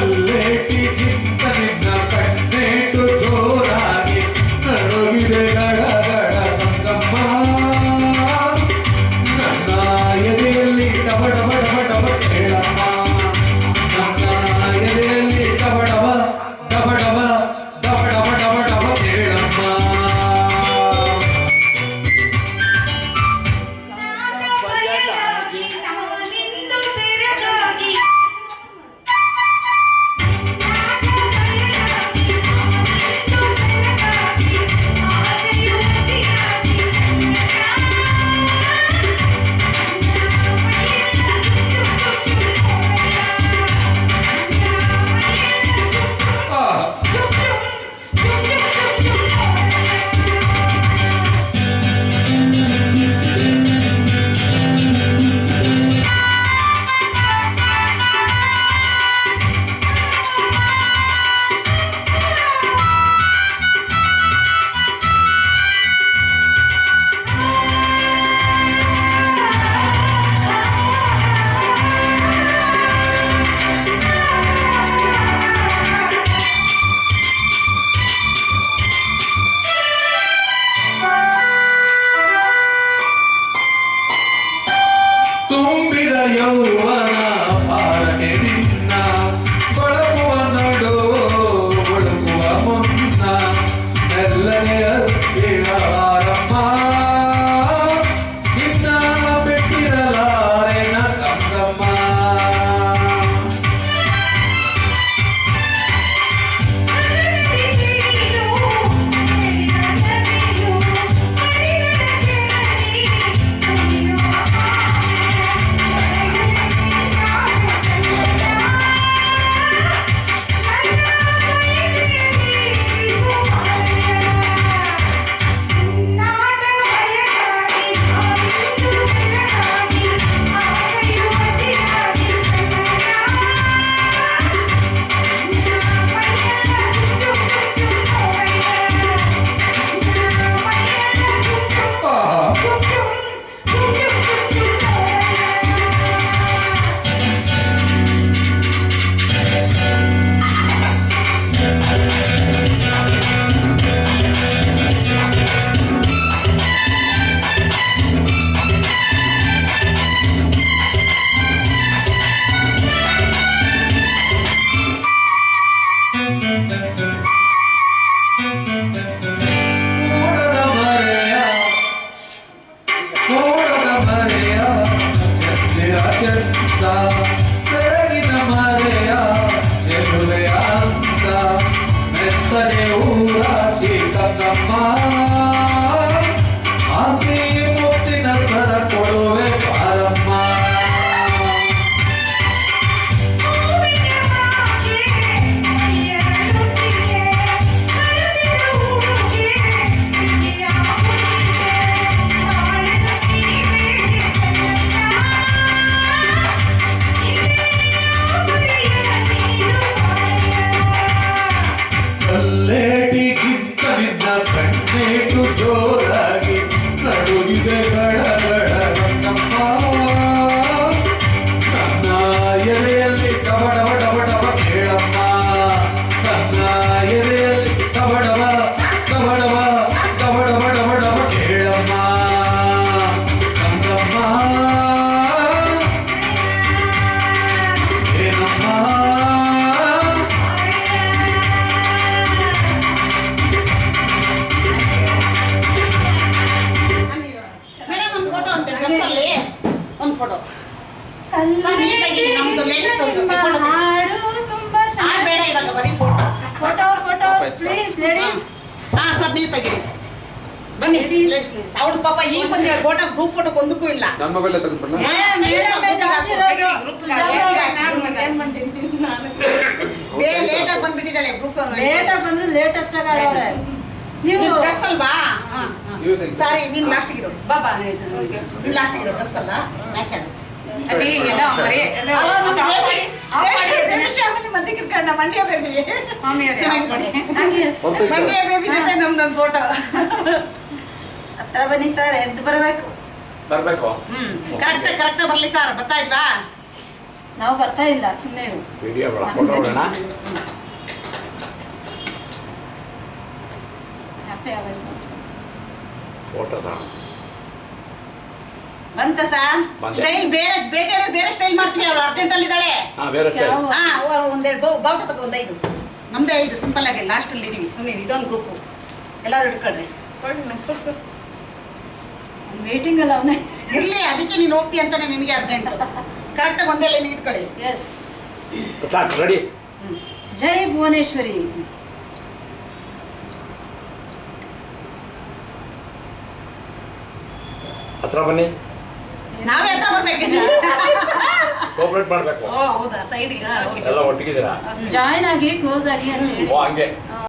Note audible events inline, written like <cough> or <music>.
你 <laughs> ಹಾಡು ತುಂಬಾ ಚೆನ್ನಾಗಿ ಬೇಡ ಇವಾಗ photo photo photo please ladies ಹಾ ಸರ್ ನೀವು ತೆಗಿರಿ ಬನ್ನಿ ಅವಳು ಪಾಪ ಈಗ ಬಂದ ಫೋಟೋ ಗ್ರೂಪ್ ಫೋಟೋ ಒಂದಕ್ಕೂ ಇಲ್ಲ ನನ್ನ ಮೊಬೈಲ್ ಬಂದ್ಬಿಟ್ಟಿದ್ದಾಳೆ ಗ್ರೂಪ್ ಲೇಟಾಗಿ ಬಂದ್ರು ಲೇಟೆಸ್ಟ್ ಆಗಿ ನೀವು ಡ್ರೆಸ್ ಅಲ್ವಾ ನೀನು ಲಾಸ್ಟಿಗಿರೋ ಬಾಬಾ ನೀನು ಲಾಸ್ಟಿಗಿರೋ ಡ್ರೆಸ್ ಅಲ್ಲ ಮ್ಯಾಚ್ ಆಗ ಅದೇ ಎಲ್ಲ ಮರಿ ಅದು ಅಲ್ಲ, ನಮ್ಮ ಅದು ಆಫ್ baby- ಮಾಡಿ- ಆಫ್ ಮಾಡಿ baby- baby ಶಾಮಿಲಿ ಮಧ್ಯೆ ಕಿತ್ಕೊಂಡ ಮಂಡ್ಯ ಬೇಬಿ ಮಾಮಿ ಅದೇ. ಚೆನ್ನಾಗಿದ್ದಾಳೆ ಹಂಗೆ ಹೋಗ್ತಾ ಇದ್ದೆ. ಮಂಡ್ಯ ಬೇಬಿ ಜೊತೆ ನಮ್ದೊಂದು ಫೋಟೋ ಹತ್ರ ಬನ್ನಿ ಸರ್ ಎದ್ದು ಬರಬೇಕು ಬರ್ಬೇಕು ಹ್ಮ್ ಕರೆಕ್ಟ್ ಕರೆಕ್ಟ್ ಬರ್ಲಿ ಸರ್ ಬರ್ತಾ ಇದ್ವಾ ನಾವು ಬರ್ತಾ ಇಲ್ಲ ಸುಮ್ಮನೆ ಇರು ವಿಡಿಯೋ ಬೇಡ ಫೋಟೋ ಬೇಡ ಹ್ಯಾಪಿ ಆಗೋಯ್ತು ಫೋಟೋ ಬಂತ ಸರ್. ಸ್ಟೈಲ್ ಬೇರೆ ಬೇಗ ಬೇರೆ ಸ್ಟೈಲ್ ಮಾಡ್ತೀವಿ. ಅವಳು ಅರ್ಜೆಂಟ್ ಅಲ್ಲಿ ಇದ್ದಾಳೆ. ಹಾ ಒಂದೆರಡು ಬೌ ಬಾವುಟ ತಗೋ ಒಂದು ಐದು. ನಮ್ದೇ ಐದು ಸಿಂಪಲ್ ಆಗಿ. ಲಾಸ್ಟ್ ಅಲ್ಲಿ ಇದೀವಿ. ಸುಮ್ಮನೆ ಇದೊಂದು ಗ್ರೂಪು ಎಲ್ಲರೂ ಹಿಡ್ಕೊಳ್ರಿ. ವೇಟಿಂಗ್ ಅಲ್ಲ ಅವನೇ. ಇರ್ಲಿ ಅದಕ್ಕೆ ನೀನು ಹೋಗ್ತಿ ಅಂತಾನೆ ನಿನಗೆ ಅರ್ಜೆಂಟ್ ಕರೆಕ್ಟಾಗಿ ಒಂದೇ ಲೈನ್ ಇಟ್ಕೊಳ್ಳಿ. ಎಸ್ ರೆಡಿ ಜೈ ಭುವನೇಶ್ವರಿ. ಹತ್ರ ಬನ್ನಿ. ನಾವೇ ಹತ್ರ ಬರ್ಬೇಕು ಕೋಪರೇಟ್ ಮಾಡಬೇಕು. ಓ ಹೌದಾ? ಸೈಡ್ಗೆ ಎಲ್ಲ ಒಟ್ಟಿಗಿದ್ದೀರಾ? ಜಾಯ್ನ್ ಆಗಿ ಕ್ಲೋಸ್ ಆಗಿ ಅಂತ ಓ ಹಂಗೆ.